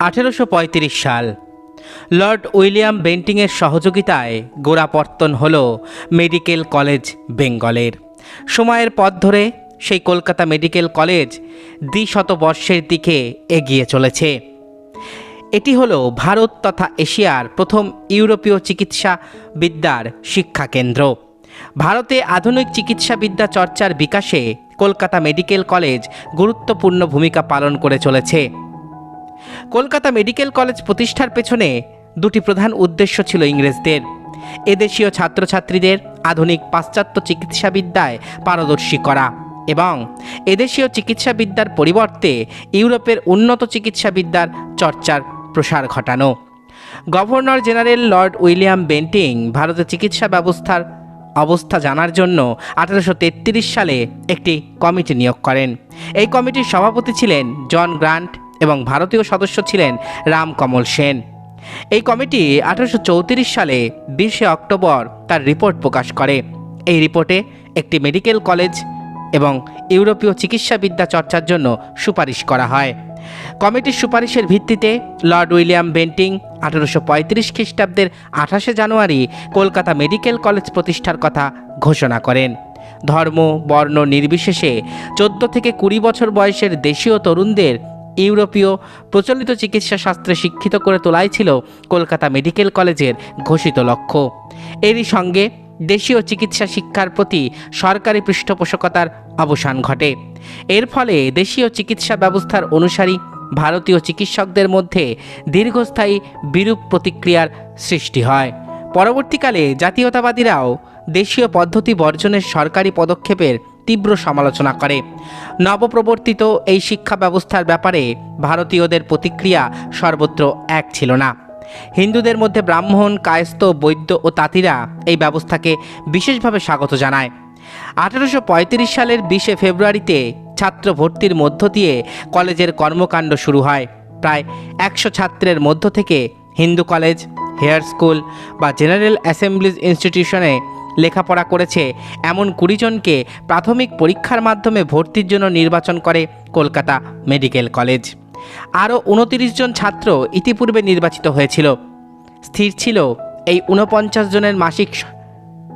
আঠেরোশো পঁয়ত্রিশ সাল, লর্ড উইলিয়াম বেন্টিংয়ের সহযোগিতায় গোড়াপত্তন হল মেডিকেল কলেজ বেঙ্গলের। সময়ের পথ ধরে সেই কলকাতা মেডিকেল কলেজ দ্বিশতবর্ষের দিকে এগিয়ে চলেছে। এটি হল ভারত তথা এশিয়ার প্রথম ইউরোপীয় চিকিৎসা বিদ্যার শিক্ষা কেন্দ্র। ভারতে আধুনিক চিকিৎসাবিদ্যা চর্চার বিকাশে কলকাতা মেডিকেল কলেজ গুরুত্বপূর্ণ ভূমিকা পালন করে চলেছে। কলকাতা মেডিকেল কলেজ প্রতিষ্ঠার পেছনে দুটি প্রধান উদ্দেশ্য ছিল ইংরেজদের। এদেশীয় ছাত্রছাত্রীদের আধুনিক পাশ্চাত্য চিকিৎসাবিদ্যায় পারদর্শী করা এবং এদেশীয় চিকিৎসাবিদ্যার পরিবর্তে ইউরোপের উন্নত চিকিৎসাবিদ্যার চর্চার প্রসার ঘটানো। Governor general lord William Bentinck ভারতের চিকিৎসা ব্যবস্থার অবস্থা জানার জন্য আঠারোশো সালে একটি কমিটি নিয়োগ করেন। এই কমিটির সভাপতি ছিলেন জন গ্রান্ট এবং ভারতীয় সদস্য ছিলেন রামকমল সেন। এই কমিটি আঠারোশো চৌত্রিশ সালে বিশে অক্টোবর তার রিপোর্ট প্রকাশ করে। এই রিপোর্টে একটি মেডিকেল কলেজ এবং ইউরোপীয় চিকিৎসাবিদ্যা চর্চার জন্য সুপারিশ করা হয়। কমিটির সুপারিশের ভিত্তিতে লর্ড উইলিয়াম বেন্টিং আঠারোশো পঁয়ত্রিশ খ্রিস্টাব্দের আঠাশে জানুয়ারি কলকাতা মেডিকেল কলেজ প্রতিষ্ঠার কথা ঘোষণা করেন। ধর্ম, বর্ণ নির্বিশেষে চোদ্দ থেকে কুড়ি বছর বয়সের দেশীয় তরুণদের ইউরোপীয় প্রচলিত চিকিৎসা শাস্ত্রে শিক্ষিত করে তোলাই ছিল কলকাতা মেডিকেল কলেজের ঘোষিত লক্ষ্য। এরই সঙ্গে দেশীয় চিকিৎসা শিক্ষার প্রতি সরকারি পৃষ্ঠপোষকতার অবসান ঘটে। এর ফলে দেশীয় চিকিৎসা ব্যবস্থার অনুসারী ভারতীয় চিকিৎসকদের মধ্যে দীর্ঘস্থায়ী বিরূপ প্রতিক্রিয়ার সৃষ্টি হয়। পরবর্তীকালে জাতীয়তাবাদীরাও দেশীয় পদ্ধতি বর্জনের সরকারি পদক্ষেপের তীব্র সমালোচনা করে। নবপ্রবর্তিত এই শিক্ষা ব্যবস্থার ব্যাপারে ভারতীয়দের প্রতিক্রিয়া সর্বত্র এক ছিল না। হিন্দুদের মধ্যে ব্রাহ্মণ, কায়স্থ, বৈদ্য ও তাঁতিরা এই ব্যবস্থাকে বিশেষভাবে স্বাগত জানায়। আঠারোশো সালের বিশে ফেব্রুয়ারিতে ছাত্র ভর্তির মধ্য দিয়ে কলেজের কর্মকাণ্ড শুরু হয়। প্রায় একশো ছাত্রের মধ্য থেকে হিন্দু কলেজ, হেয়ার স্কুল বা জেনারেল অ্যাসেম্বলিজ ইনস্টিটিউশনে লেখাপড়া করেছে। এমন কুড়ি জনকে প্রাথমিক পরীক্ষার মাধ্যমে ভর্তির জন্য নির্বাচন করে কলকাতা মেডিকেল কলেজ। আরও উনতিরিশ জন ছাত্র ইতিপূর্বে নির্বাচিত হয়েছিল। স্থির ছিল এই ঊনপঞ্চাশ জনের মাসিক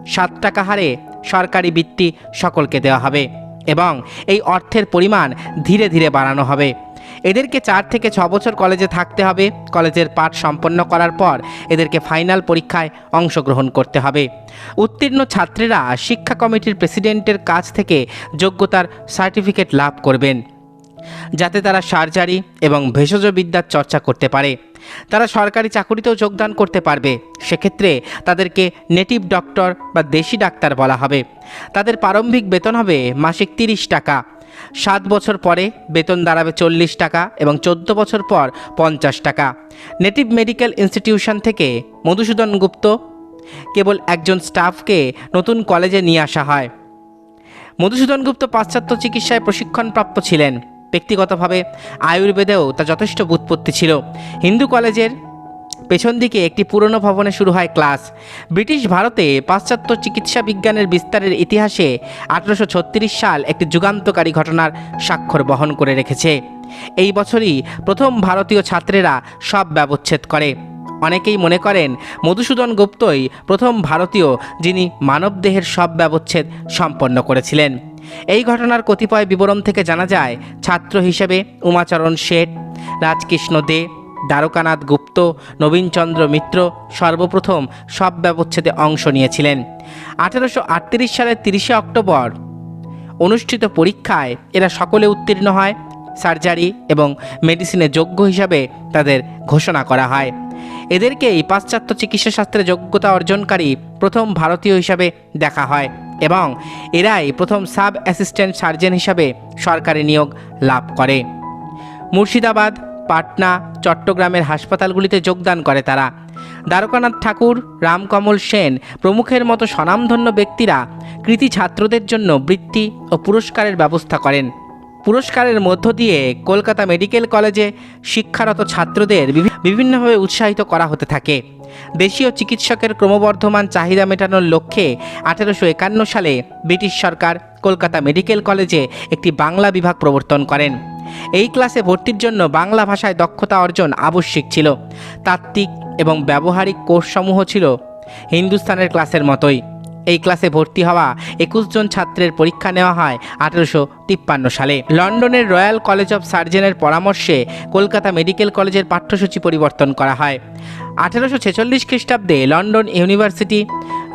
সাত টাকা হারে সরকারি বৃত্তি সকলকে দেওয়া হবে এবং এই অর্থের পরিমাণ ধীরে ধীরে বাড়ানো হবে। এদেরকে চার থেকে ছ বছর কলেজে থাকতে হবে। কলেজের পাঠ সম্পন্ন করার পর এদেরকে ফাইনাল পরীক্ষায় অংশগ্রহণ করতে হবে। উত্তীর্ণ ছাত্রীরা শিক্ষা কমিটির প্রেসিডেন্টের কাছ থেকে যোগ্যতার সার্টিফিকেট লাভ করবেন। যাতে তারা সার্জারি এবং ভেষজ বিদ্যার চর্চা করতে পারে। তারা সরকারি চাকুরিতেও যোগদান করতে পারবে। সেক্ষেত্রে তাদেরকে নেটিভ ডক্টর বা দেশি ডাক্তার বলা হবে। তাদের প্রারম্ভিক বেতন হবে মাসিক তিরিশ টাকা। সাত বছর পরে বেতন দাঁড়াবে চল্লিশ টাকা এবং চোদ্দ বছর পর পঞ্চাশ টাকা। নেটিভ মেডিকেল ইনস্টিটিউশন থেকে মধুসূদন গুপ্ত কেবল একজন স্টাফকে নতুন কলেজে নিয়ে আসা হয়। মধুসূদন গুপ্ত পাশ্চাত্য চিকিৎসায় প্রশিক্ষণপ্রাপ্ত ছিলেন। ব্যক্তিগতভাবে আয়ুর্বেদেও তা যথেষ্ট বুৎপত্তি ছিল। হিন্দু কলেজের পেছন দিকে একটি পুরনো ভবনে শুরু হয় ক্লাস। ব্রিটিশ ভারতে পাশ্চাত্য চিকিৎসা বিজ্ঞানের বিস্তারের ইতিহাসে আঠারোশো ছত্রিশ সাল একটি যুগান্তকারী ঘটনার স্বাক্ষর বহন করে রেখেছে। এই বছরই প্রথম ভারতীয় ছাত্রেরা সব ব্যবচ্ছেদ করে। অনেকেই মনে করেন, মধুসূদন গুপ্তই প্রথম ভারতীয় যিনি মানবদেহের সব ব্যবচ্ছেদ সম্পন্ন করেছিলেন। এই ঘটনার কতিপয় বিবরণ থেকে জানা যায়, ছাত্র হিসেবে উমাচরণ শেঠ, রাজকৃষ্ণ দে দ্বারকানাথ গুপ্ত, নবীনচন্দ্র মিত্র সর্বপ্রথম সব ব্যবচ্ছেদে অংশ নিয়েছিলেন। আঠেরোশো আটত্রিশ সালের তিরিশে অক্টোবর অনুষ্ঠিত পরীক্ষায় এরা সকলে উত্তীর্ণ হয়, সার্জারি এবং মেডিসিনে যোগ্য হিসাবে তাদের ঘোষণা করা হয়। এদেরকেই পাশ্চাত্য চিকিৎসাশাস্ত্রে যোগ্যতা অর্জনকারী প্রথম ভারতীয় হিসাবে দেখা হয় এবং এরাই প্রথম সাব অ্যাসিস্ট্যান্ট সার্জন হিসাবে সরকারি নিয়োগ লাভ করে। মুর্শিদাবাদ পাটনা, চট্টগ্রামের হাসপাতালগুলিতে যোগদান করে তারা। দ্বারকানাথ ঠাকুর, রামকমল সেন প্রমুখের মতো স্বনামধন্য ব্যক্তিরা কৃতি ছাত্রদের জন্য বৃত্তি ও পুরস্কারের ব্যবস্থা করেন। পুরস্কারের মধ্য দিয়ে কলকাতা মেডিকেল কলেজে শিক্ষারত ছাত্রদের বিভিন্নভাবে উৎসাহিত করা হতে থাকে। দেশীয় চিকিৎসকের ক্রমবর্ধমান চাহিদা মেটানোর লক্ষ্যে আঠেরোশো একান্ন সালে ব্রিটিশ সরকার কলকাতা মেডিকেল কলেজে একটি বাংলা বিভাগ প্রবর্তন করেন। এই ক্লাসে ভর্তির জন্য বাংলা ভাষায় দক্ষতা অর্জন আবশ্যিক ছিল। তাত্ত্বিক এবং ব্যবহারিক কোর্সসমূহ ছিল হিন্দুস্তানের ক্লাসের মতোই। এই ক্লাসে ভর্তি হওয়া একুশ জন ছাত্রের পরীক্ষা নেওয়া হয় আঠেরোশো তিপ্পান্ন সালে। লন্ডনের রয়্যাল কলেজ অফ সার্জেনের পরামর্শে কলকাতা মেডিকেল কলেজের পাঠ্যসূচি পরিবর্তন করা হয়। আঠেরোশো ছেচল্লিশ খ্রিস্টাব্দে London university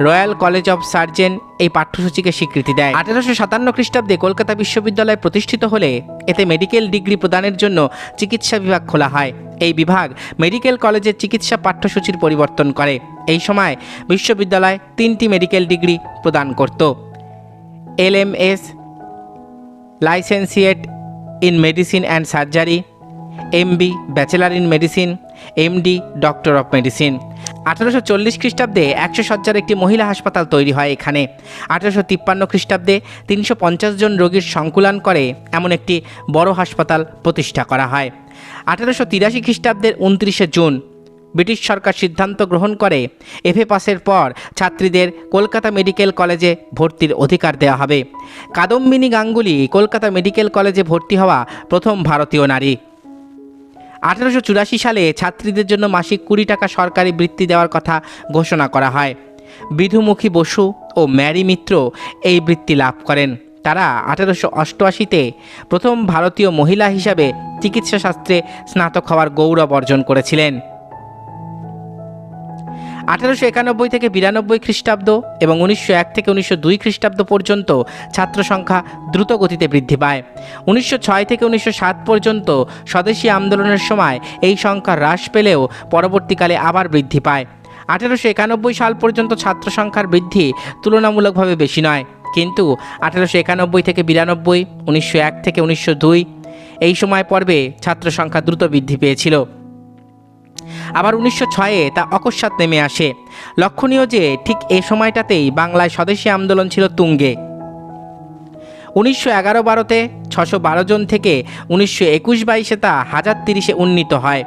royal college of surgeon এই পাঠ্যসূচিকে স্বীকৃতি দেয়। আঠেরোশো সাতান্ন খ্রিস্টাব্দে কলকাতা বিশ্ববিদ্যালয় প্রতিষ্ঠিত হলে এতে মেডিকেল ডিগ্রি প্রদানের জন্য চিকিৎসা বিভাগ খোলা হয়। এই বিভাগ মেডিকেল কলেজের চিকিৎসা পাঠ্যসূচির পরিবর্তন করে। এই সময় বিশ্ববিদ্যালয় তিনটি মেডিকেল ডিগ্রি প্রদান করত। L M S, licentiate in medicine and surgery MB bachelor in medicine MD doctor of medicine আঠারোশো চল্লিশ খ্রিস্টাব্দে একশো সজ্জার একটি মহিলা হাসপাতাল তৈরি হয় এখানে। আঠারোশো তিপ্পান্ন খ্রিস্টাব্দে তিনশো পঞ্চাশ জন রোগীর সংকুলান করে এমন একটি বড় হাসপাতাল প্রতিষ্ঠা করা হয়। আঠারোশো তিরাশি খ্রিস্টাব্দের উনত্রিশে জুন, ব্রিটিশ সরকার সিদ্ধান্ত গ্রহণ করে এফএ পাসের পর ছাত্রীদের কলকাতা মেডিকেল কলেজে ভর্তির অধিকার দেওয়া হবে। কাদম্বিনী গাঙ্গুলি কলকাতা মেডিকেল কলেজে ভর্তি হওয়া প্রথম ভারতীয় নারী। আঠারোশো চুরাশি সালে ছাত্রীদের জন্য মাসিক কুড়ি টাকা সরকারি বৃত্তি দেওয়ার কথা ঘোষণা করা হয়। বিধুমুখী বসু ও ম্যারি মিত্র এই বৃত্তি লাভ করেন। তারা আঠারোশো অষ্টআশিতে প্রথম ভারতীয় মহিলা হিসাবে চিকিৎসাশাস্ত্রে স্নাতক হওয়ার গৌরব অর্জন করেছিলেন। আঠারোশো একানব্বই থেকে বিরানব্বই খ্রিস্টাব্দ এবং উনিশশো এক থেকে উনিশশো দুই খ্রিস্টাব্দ পর্যন্ত ছাত্র সংখ্যা দ্রুত গতিতে বৃদ্ধি পায়। উনিশশো ছয় থেকে উনিশশো সাত পর্যন্ত স্বদেশী আন্দোলনের সময় এই সংখ্যা হ্রাস পেলেও পরবর্তীকালে আবার বৃদ্ধি পায়। আঠারোশো একানব্বই সাল পর্যন্ত ছাত্র সংখ্যার বৃদ্ধি তুলনামূলকভাবে বেশি নয়। কিন্তু আঠারোশো একানব্বই থেকে বিরানব্বই, উনিশশো এক থেকে উনিশশো দুই এই সময় পর্বে ছাত্র সংখ্যা দ্রুত বৃদ্ধি পেয়েছিল। আবার উনিশশো ছয়ে তা অকস্মাৎ নেমে আসে। লক্ষণীয় যে, ঠিক এ সময়টাতেই বাংলায় স্বদেশী আন্দোলন ছিল তুঙ্গে। উনিশশো এগারো বারোতে ছশো বারো জন থেকে উনিশশো একুশ বাইশে তা হাজার তিরিশে উন্নীত হয়।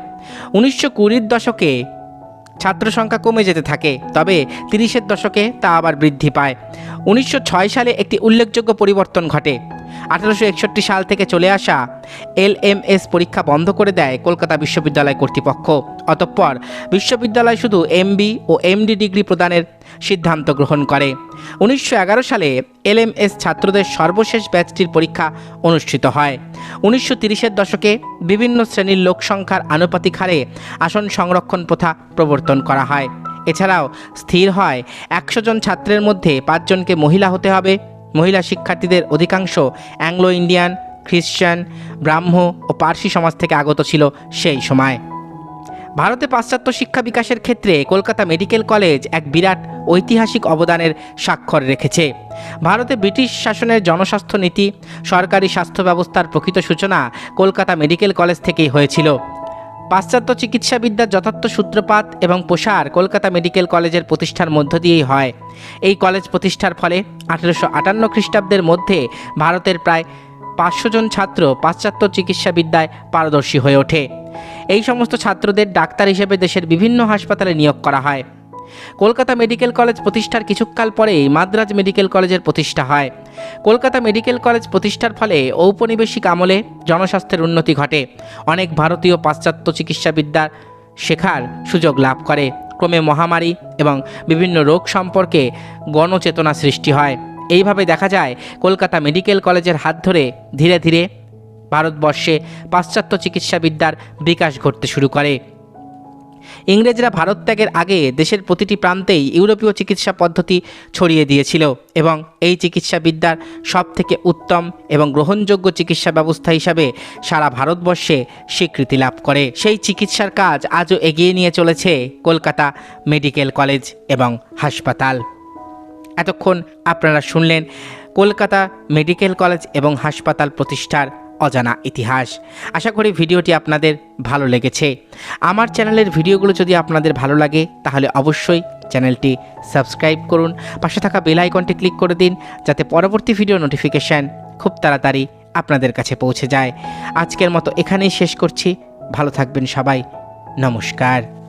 উনিশশো কুড়ির দশকে ছাত্র সংখ্যা কমে যেতে থাকে, তবে তিরিশের দশকে তা আবার বৃদ্ধি পায়। উনিশশো ছয় সালে একটি উল্লেখযোগ্য পরিবর্তন ঘটে। আঠারোশো একষট্টি সাল থেকে চলে আসা এলএমএস পরীক্ষা বন্ধ করে দেয় কলকাতা বিশ্ববিদ্যালয় কর্তৃপক্ষ। অতঃপর বিশ্ববিদ্যালয় শুধু এমবি ও এমডি ডিগ্রি প্রদানের সিদ্ধান্ত গ্রহণ করে। উনিশশো এগারো সালে এলএমএস ছাত্রদের সর্বশেষ ব্যাচটির পরীক্ষা অনুষ্ঠিত হয়। উনিশশো তিরিশের দশকে বিভিন্ন শ্রেণির লোক সংখ্যার আনুপাতিক হারে আসন সংরক্ষণ প্রথা প্রবর্তন করা হয়। এছাড়াও স্থির হয়, একশো জন ছাত্রের মধ্যে পাঁচজনকে মহিলা হতে হবে। মহিলা শিক্ষার্থীদের অধিকাংশ অ্যাংলো ইন্ডিয়ান খ্রিস্টান ব্রাহ্ম ও পার্সি সমাজ থেকে আগত ছিল সেই সময়। ভারতে পাশ্চাত্য শিক্ষা বিকাশের ক্ষেত্রে কলকাতা মেডিকেল কলেজ এক বিরাট ঐতিহাসিক অবদানের স্বাক্ষর রেখেছে। ভারতে ব্রিটিশ শাসনের জনস্বাস্থ্য নীতি, সরকারি স্বাস্থ্য ব্যবস্থার প্রকৃত সূচনা কলকাতা মেডিকেল কলেজ থেকেই হয়েছিল। পাশ্চাত্য চিকিৎসাবিদ্যার যথার্থ সূত্রপাত এবং প্রসার কলকাতা মেডিকেল কলেজের প্রতিষ্ঠার মধ্য দিয়েই হয়। এই কলেজ প্রতিষ্ঠার ফলে আঠেরোশো আটান্ন খ্রিস্টাব্দের মধ্যে ভারতের প্রায় পাঁচশো জন ছাত্র পাশ্চাত্য চিকিৎসাবিদ্যায় পারদর্শী হয়ে ওঠে। এই সমস্ত ছাত্রদের ডাক্তার হিসেবে দেশের বিভিন্ন হাসপাতালে নিয়োগ করা হয়। কলকাতা মেডিকেল কলেজ প্রতিষ্ঠার কিছুকাল পরেই মাদ্রাজ মেডিকেল কলেজের প্রতিষ্ঠা হয়। কলকাতা মেডিকেল কলেজ প্রতিষ্ঠার ফলে ঔপনিবেশিক আমলে জনস্বাস্থ্যের উন্নতি ঘটে। অনেক ভারতীয় পাশ্চাত্য চিকিৎসাবিদ্যার শেখার সুযোগ লাভ করে। ক্রমে মহামারী এবং বিভিন্ন রোগ সম্পর্কে গণচেতনা সৃষ্টি হয়। এইভাবে দেখা যায়, কলকাতা মেডিকেল কলেজের হাত ধরে ধীরে ধীরে ভারতবর্ষে পাশ্চাত্য চিকিৎসাবিদ্যার বিকাশ ঘটতে শুরু করে। ইংরেজরা ভারত ত্যাগের আগে দেশের প্রতিটি প্রান্তেই ইউরোপীয় চিকিৎসা পদ্ধতি ছড়িয়ে দিয়েছিল এবং এই চিকিৎসাবিদ্যার সব থেকে উত্তম এবং গ্রহণযোগ্য চিকিৎসা ব্যবস্থা হিসাবে সারা ভারতবর্ষে স্বীকৃতি লাভ করে। সেই চিকিৎসার কাজ আজও এগিয়ে নিয়ে চলেছে কলকাতা মেডিকেল কলেজ এবং হাসপাতাল। এতক্ষণ আপনারা শুনলেন কলকাতা মেডিকেল কলেজ এবং হাসপাতাল প্রতিষ্ঠার অজানা ইতিহাস। আশা করি ভিডিওটি আপনাদের ভালো লেগেছে। আমার চ্যানেলের ভিডিওগুলো যদি আপনাদের ভালো লাগে, তাহলে অবশ্যই চ্যানেলটি সাবস্ক্রাইব করুন। পাশে থাকা বেল আইকনটি ক্লিক করে দিন, যাতে পরবর্তী ভিডিও নোটিফিকেশান খুব তাড়াতাড়ি আপনাদের কাছে পৌঁছে যায়। আজকের মতো এখানেই শেষ করছি। ভালো থাকবেন সবাই। নমস্কার।